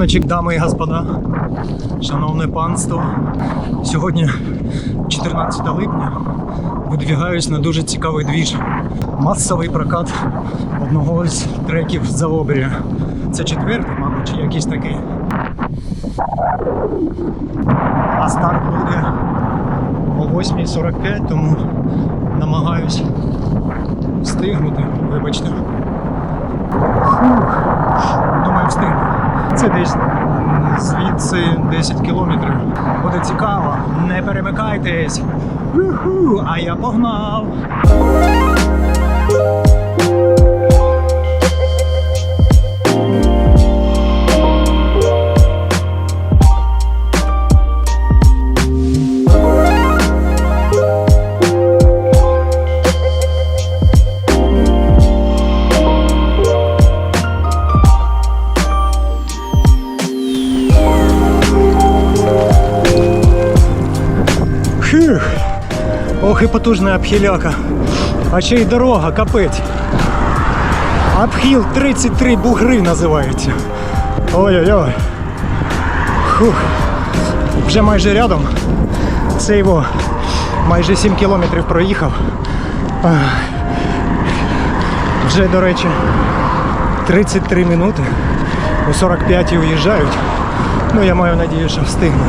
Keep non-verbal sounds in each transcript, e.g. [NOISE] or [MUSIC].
раночок, дами і господа, шановне панство. Сьогодні 14 липня. Видвігаюсь на дуже цікавий двіж. Масовий прокат одного з треків за обрія. Це четвертий, мабуть, чи якийсь такий. А старт буде о 8.45, тому намагаюсь встигнути. Вибачте. Думаю, встигну. Це десь звідси 10 кілометрів. Буде цікаво. Не перемикайтесь. А я погнав. Потужна обхиляка. А ще й дорога, капець. Обхил 33 бугри називається. Ой-ой-ой. Фух. Вже майже рядом. Це його майже 7 кілометрів проїхав. Вже, до речі, 33 минути. У 45 уїжджають. Ну, я маю надію, що встигну.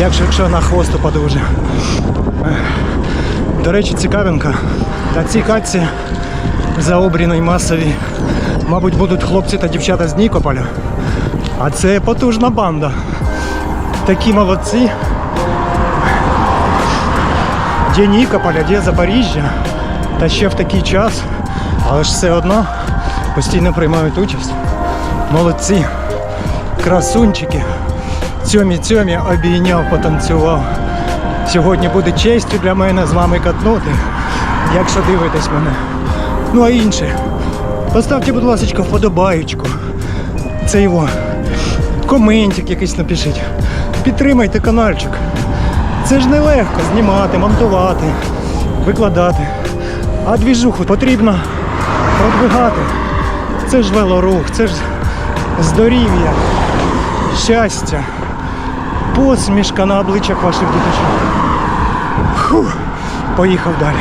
Якщо, якщо на хвост упаду вже. Ех. До речі, цікавинка. На цій катці заобріній масові, мабуть, будуть хлопці та дівчата з Нікополя. А це потужна банда. Такі молодці. Де Нікополь, а де Запоріжжя. Та ще в такий час. Але ж все одно постійно приймають участь. Молодці. Красунчики. Цьомі цьомі обійняв, потанцював. Сьогодні буде честю для мене з вами катнути, якщо дивитесь мене. Ну а інше. Поставте, будь ласка, вподобаючку. Це його. Коментик якийсь напишіть. Підтримайте каналчик. Це ж нелегко знімати, монтувати, викладати. А двіжуху потрібно продвигати. Це ж велорух, це ж здорів'я, щастя посмішка на обличчях ваших діточок. Фух, поїхав далі.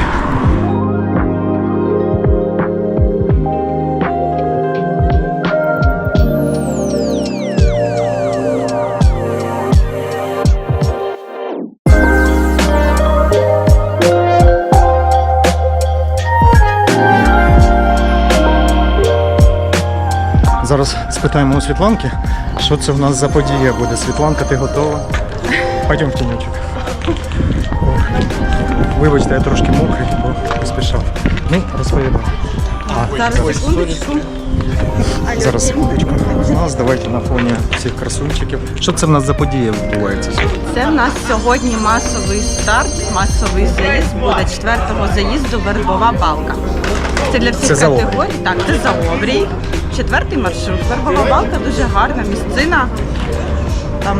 Зараз спитаємо у Світланки, що це в нас за подія буде. Світланка, ти готова? Пойдем в тінючок. Ох. Вибачте, я трошки мокрий, бо поспішав. Ну, розповідай. А, Зараз секундочку. зараз секундочку. У нас давайте на фоні всіх красунчиків. Що це в нас за подія відбувається сьогодні? Це в нас сьогодні масовий старт, масовий заїзд буде четвертого заїзду вербова балка. Це для всіх Це за категорій. Так, це за обрій. Четвертий маршрут. Вербова балка дуже гарна місцина. Там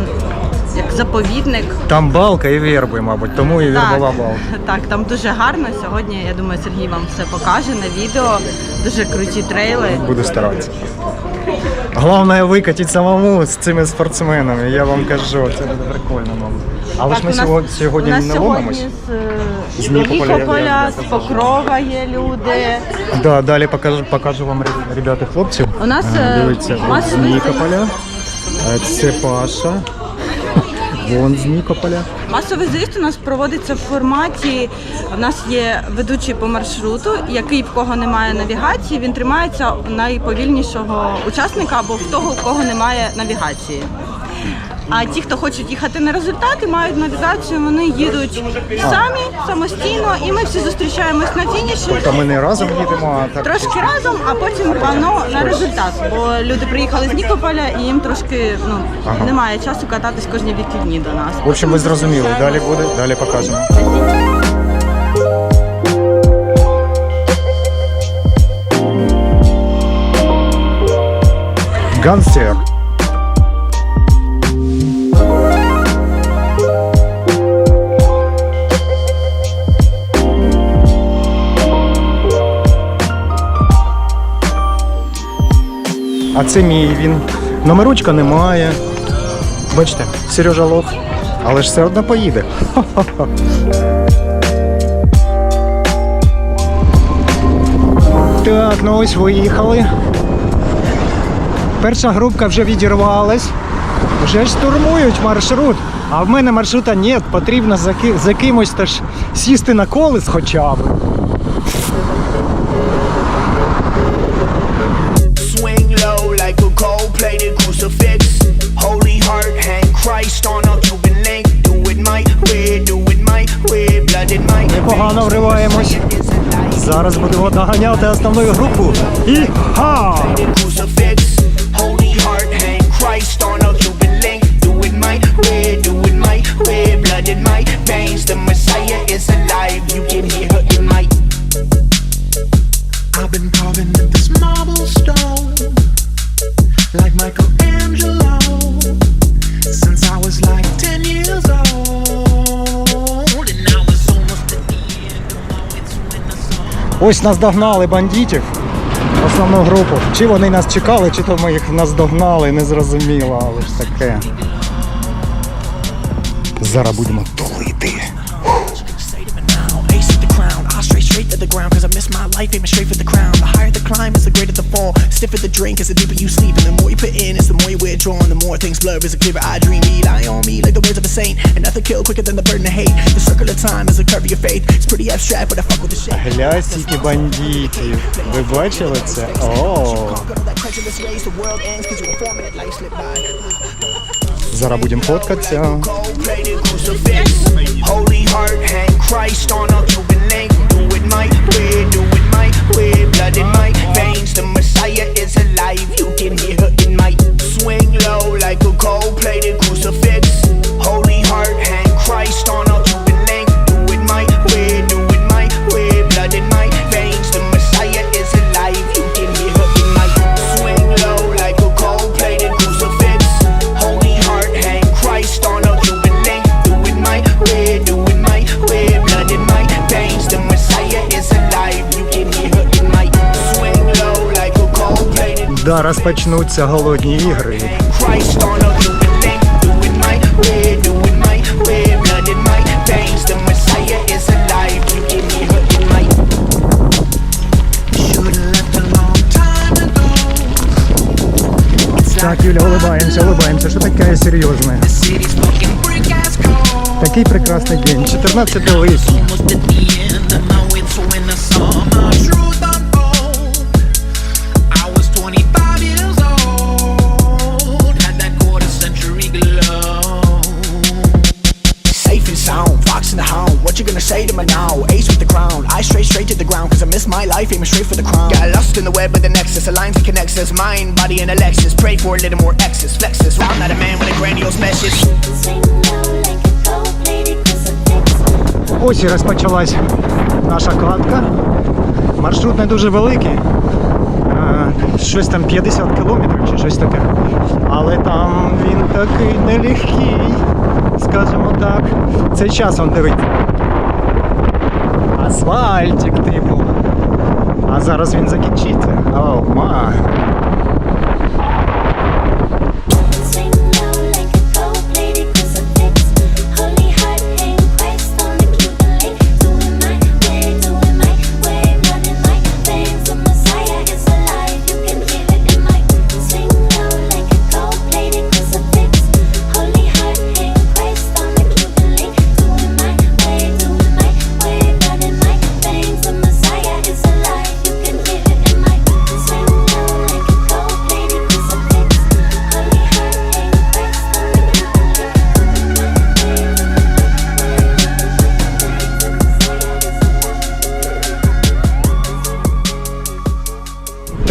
як заповідник. Там балка і верби, мабуть, тому і вірбова вербова балка. [LAUGHS] так, там дуже гарно. Сьогодні, я думаю, Сергій вам все покаже на відео. Дуже круті трейли. Буду старатися. Головне викатіть самому з цими спортсменами, я вам кажу, це буде прикольно, мабуть. Але ж ми сьогодні, сьогодні у нас не ломимось. з, е, З з Нікополя, з Покрова є люди. Да, далі покажу, покажу вам ребята хлопців. У нас, Е, е, Дивіться, з Нікополя. Це Паша. Вон з Нікополя. Масовий заїзд у нас проводиться в форматі. У нас є ведучий по маршруту, який в кого немає навігації, він тримається найповільнішого учасника або в того, у кого немає навігації. А ті, хто хочуть їхати на результати, мають навігацію, вони їдуть самі самостійно, і ми всі зустрічаємось на фініші. Тобто ми не разом їдемо, а так. Трошки разом, а потім пано на результат. Бо люди приїхали з Нікополя і їм трошки ну Ага. немає часу кататись кожні вихідні до нас. В общем, ви зрозуміли. Далі буде, далі покажемо. Гангстер. А це мій він. Номерочка немає. Бачите, Сережа лох. Але ж все одно поїде. [LAUGHS] Так, ну ось виїхали. Перша групка вже відірвалась. Вже ж штурмують маршрут. А в мене маршрута нет, потрібно за кимось теж сісти на колес хоча б. Зараз будемо доганяти основну групу. І ха! Ось нас догнали бандитів. Основну групу. Чи вони нас чекали, чи то ми їх наздогнали, не зрозуміло, але ж таке. Зараз будемо тулити. the ground, cause I miss my life aiming straight for the crown. The higher the climb is the greater the fall. Stiffer the drink is the deeper you sleep. And the more you put in is the more you withdraw. And the more things blur is the clearer I dream. Rely on me like the words of a saint. And nothing kill quicker than the burden of hate. The circle of time is the curve of your faith. It's pretty abstract, but I fuck with the shit. Гля, стільки бандитів. Ви бачили це? О, Conquer all that credulous ways. The world ends cause you inform me that life slipped by. зараз будемо фоткатися. Gold-plated crucifix. Holy heart, hang Christ on a Cuban link. it my way, do it my way. Blood in my veins, the Messiah is alive. You can hear her in my swing low like a gold-plated crucifix. Holy heart, hang Christ on a long time ago. Так, Юля? City's fucking brick ass cold. Такий прекрасний день, 14 липня. What you gonna say to me now? Ace with the crown. I stray straight to the ground, cause I miss my life, aiming straight for the crown. Got lost in the web of the nexus, aligns and connects us. Mind, body, and Alexis. Pray for a little more excess, flexes. Well, I'm not a man with a grandiose message. Ось і розпочалась наша катка. Маршрут не дуже великий. Е, Щось там 50 кілометрів чи щось таке. Але там він такий нелегкий, скажімо так. Цей час он дивиться. Асфальтик, типу. А зараз він закінчиться. О, ма.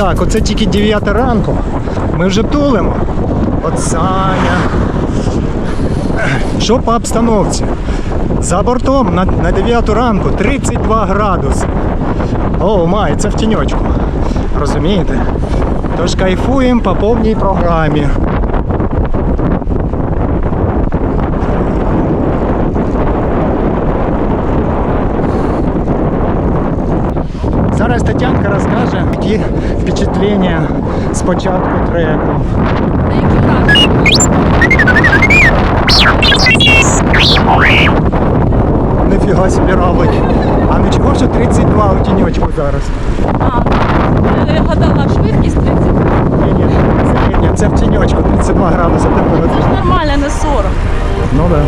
Так, оце тільки 9 ранку. Ми вже тулимо. От Саня. Що по обстановці? За бортом на, на 9 ранку 32 градуси. О, май, це в тіньочку. Розумієте? Тож кайфуємо по повній програмі. Зараз Тетянка розкаже, які впечатлення з початку треку. Нифіга собі равлик. А ну чого що 32 у тіньочку зараз? А, я гадала, швидкість 30. Ні, ні, середня, це в тіньочку 32 градуси температура. Нормально, не 40. Ну да.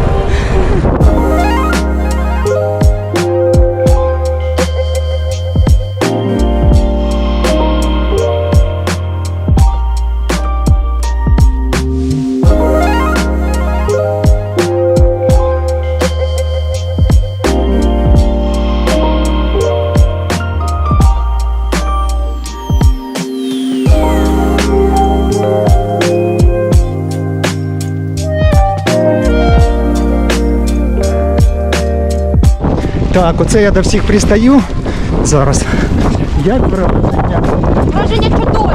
Так, оце я до всіх пристаю зараз. Як враження? Враження чудові.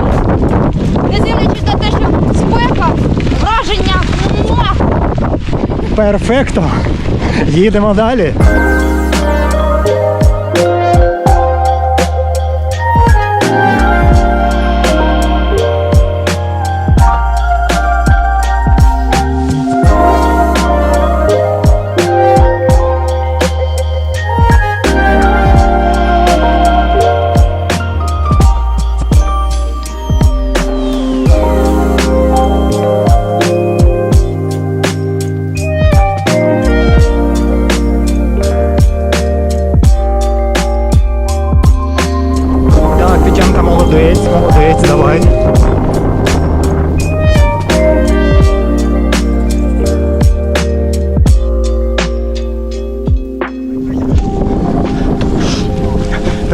Не дивлячись на те, що спека, враження. муа! Перфекто. Їдемо далі.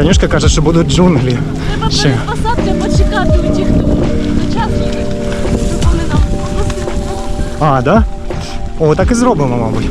Танюшка каже, що будуть джунглі. Ще. Посадка почекати у тих, хто на час їде. Щоб вони нам А, да? О, так і зробимо, мабуть.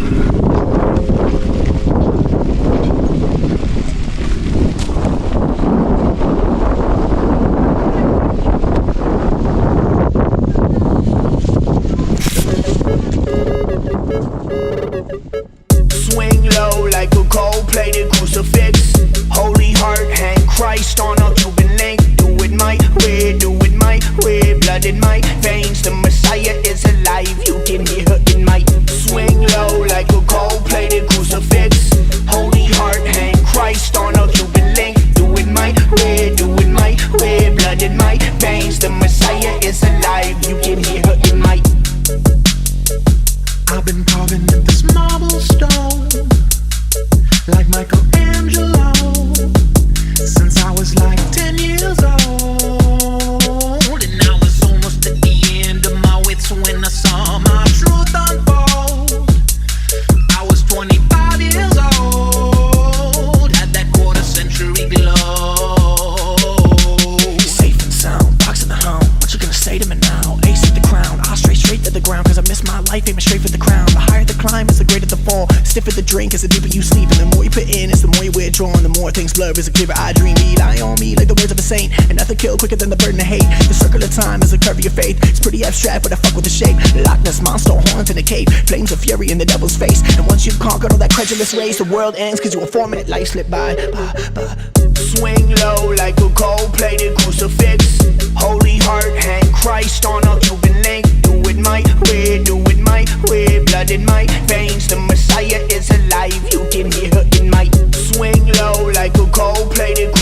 Once you've conquered all that credulous race, the world ends cause you a four minute life slip by. by, by. Swing low like a gold plated crucifix. Holy heart, hang Christ on a Cuban link. Do it my way, do it my way. Blood in my veins, the Messiah is alive. You can hear her in my swing low like a gold plated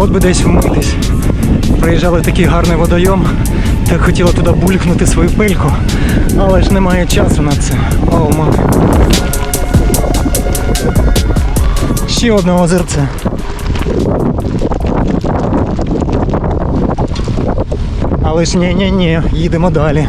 От би десь вмитись. Приїжджали такий гарний водойом. Так хотіла туди булькнути свою пельку, але ж немає часу на це. О, мама. Ще одне озерце. Але ж ні-ні-ні, їдемо далі.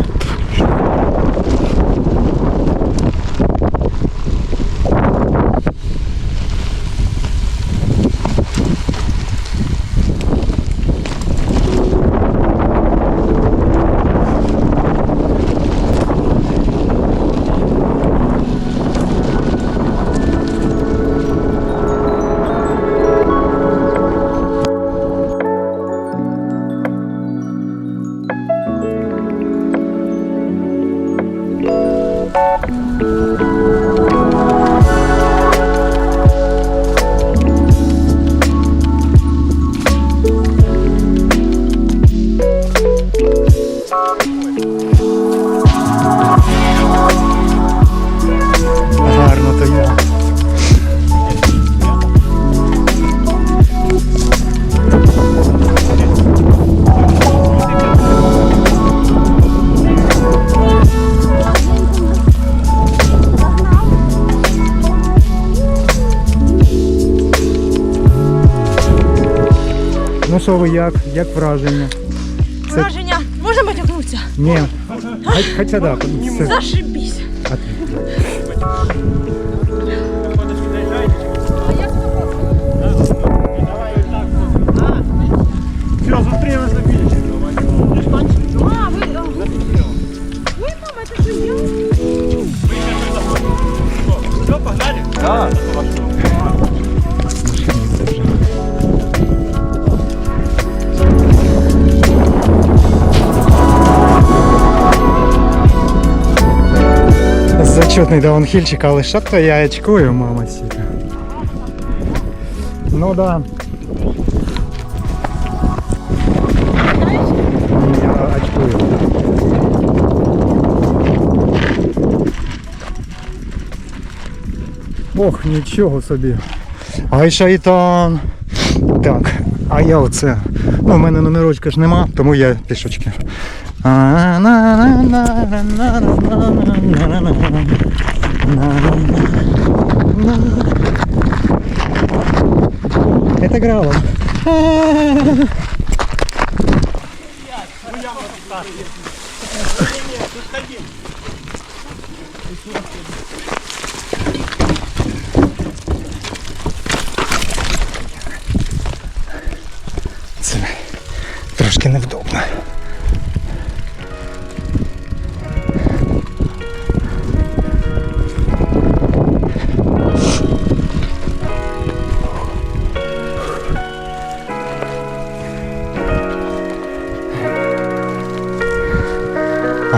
Як? Враження? Враження. Можна потягнутися? Ні. Хоч- Хоча да, це Зашибісь. Все, Зачетний даунхільчик, але що то я очкую, мама сіка. Ну да. Я очкую. Ох, нічого собі. Ай шайтан. Так, а я оце. Ну, в мене номерочка ж нема, тому я пішочки. Это грало. Це трошки невдобно.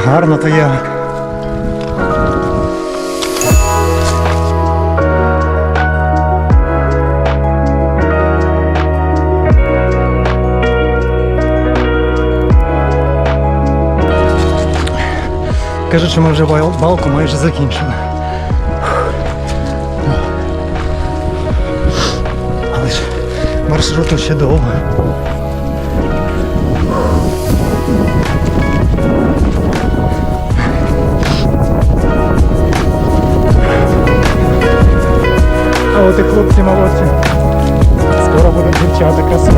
Гарно то як. Кажуть, що ми вже балку майже закінчили. Але ж маршруту ще довго. І хлопці молодці. Скоро будуть дівчата красиві.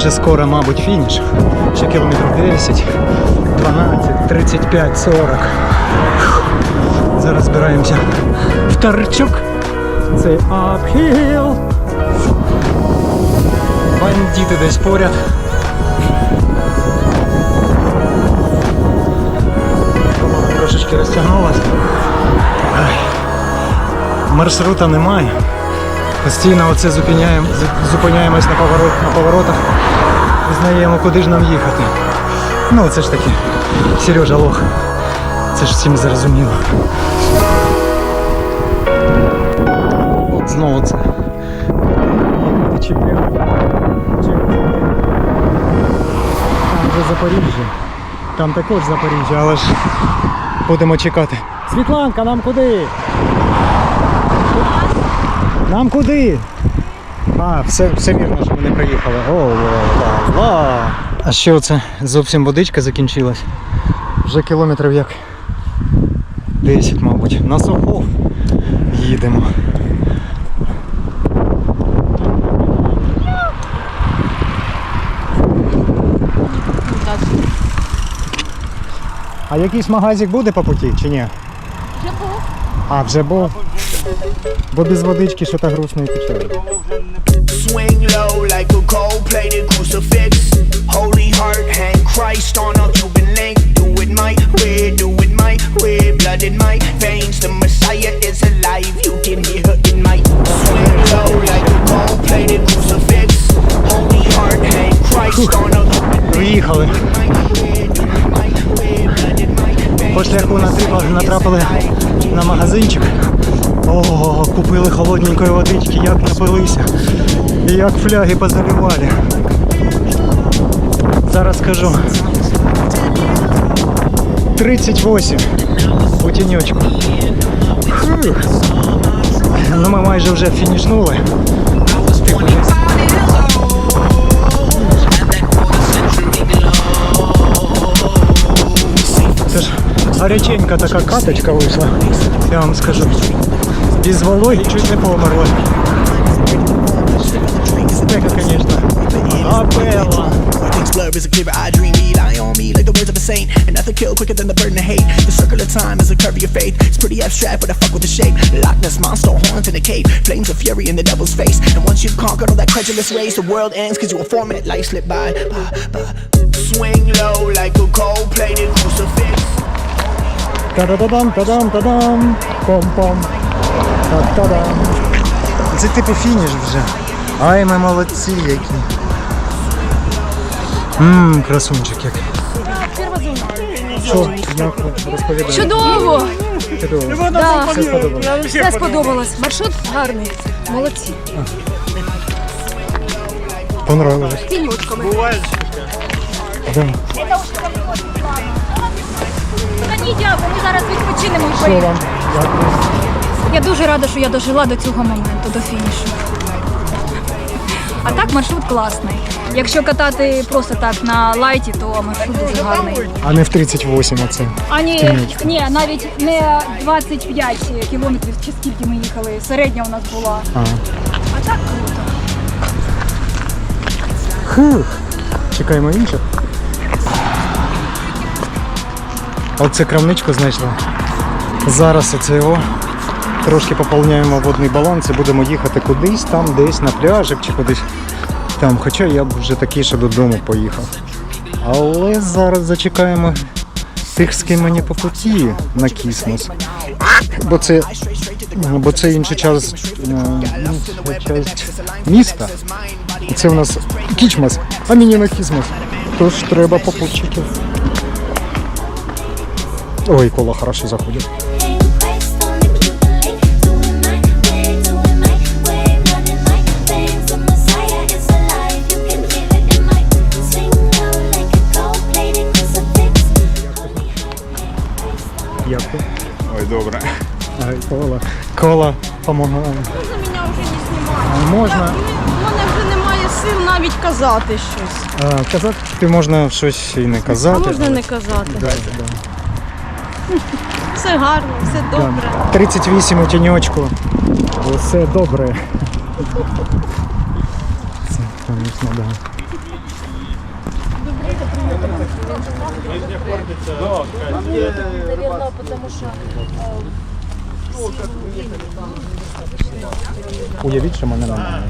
Майже скоро, мабуть, фініш. Ще кілометрів 10, 12, 35, 40. Фух. Зараз збираємося в Тарчук. Це uphill. Бандити десь поряд. Трошечки розтягнулась. Маршрута немає. Постійно оце зупиняємо, зупиняємось на, поворот, на поворотах, знаємо, куди ж нам їхати. Ну, це ж таки, Сережа лох. Це ж всім зрозуміло. От знову це. Чи прямо, Там вже Запоріжжя. Там також Запоріжжя, але ж будемо чекати. Світланка, нам куди? Нам куди? А, все, все вірно, що ми не приїхали. О, ла, ла, ла. А що це? Зовсім водичка закінчилась. Вже кілометрів як 10, мабуть. На суху їдемо. А якийсь магазик буде по путі чи ні? Вже був. А, вже був. Бо без водички що то грустно і печально. Swing low like a gold-plated crucifix. Holy heart, hang Christ on a Cuban link. Do it my way, do it my way. Blood in my veins, the Messiah is alive. You can hear her in my swing low like a gold-plated crucifix. Holy heart, hang Christ on a Cuban link. Приїхали. По шляху натрапили на магазинчик. О, купили холодненької водички, як напилися. І як фляги позаливали. Зараз скажу. 38 у тіньочку. Ну ми майже вже фінішнули. Це ж гаряченька така каточка вийшла, я вам скажу. Без вологи чуть не померла. Спека, звісно. Апела. Things blur as a clearer eye dream Need eye on me like the words of a saint And nothing kill quicker than the burden of hate The circle of time is a curve of your faith It's pretty abstract but I fuck with the shape Loch Ness monster horns in a cave Flames of fury in the devil's face And once you've conquered all that credulous race The world ends cause you were forming it Life slip by, by, by. Swing low like a gold-plated crucifix. Та-да-да-дам, та-дам, та-дам, пом-пом. Та-та-дам. Це типу фініш вже. Ай, ми молодці які. Ммм, красунчик який. Що, як ви розповідаєте? Чудово! Чудово. Да. Все сподобалось. Все сподобалось. Маршрут гарний. Молодці. Понравилось. Тінючками. Да. Та ні, дякую, ми зараз відпочинемо і Що вам? Дякую. Я дуже рада, що я дожила до цього моменту, до фінішу. А так маршрут класний. Якщо катати просто так на лайті, то маршрут дуже гарний. А не в 38 оце. А ні, ні, навіть не 25 кілометрів, чи скільки ми їхали. Середня у нас була. А. А так круто. Хух. Чекаємо інших. Оце крамничку знайшла. Зараз оце його. Трошки поповняємо водний баланс і будемо їхати кудись, там десь на пляжик чи кудись там. Хоча я б вже такий, що додому поїхав. Але зараз зачекаємо тих, з ким мені по путі на кісмос. Бо це, бо це інший час, е, інша часть міста. Це у нас кічмас, а мені на кісмас. Тож треба попутчиків. Ой, коло хорошо заходить. Кола. Кола помогла. Можна мене вже не знімати. Можна. У мене вже немає сил навіть казати щось. А, казати ти можна щось і не А казати. можна але- не казати. Да, да. [LAUGHS] Все гарно, все добре. Да. 38 у тіньочку. Все добре. Конечно, да. Уявіть, що мене немає.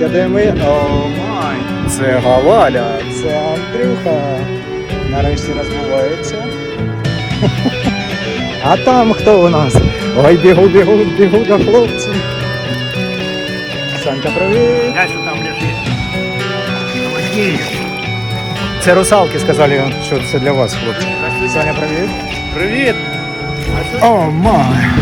Дивіться, де ми. О май! Це Гаваля, це Андрюха. Нарешті розмовляється. [LAUGHS] А там хто у нас? Ой, бігу, бігу, бігу до хлопців. Санька, привіт! Я что там лежит? Це русалки сказали, що це для вас, хлопці. Саня, привіт. Привет. О май!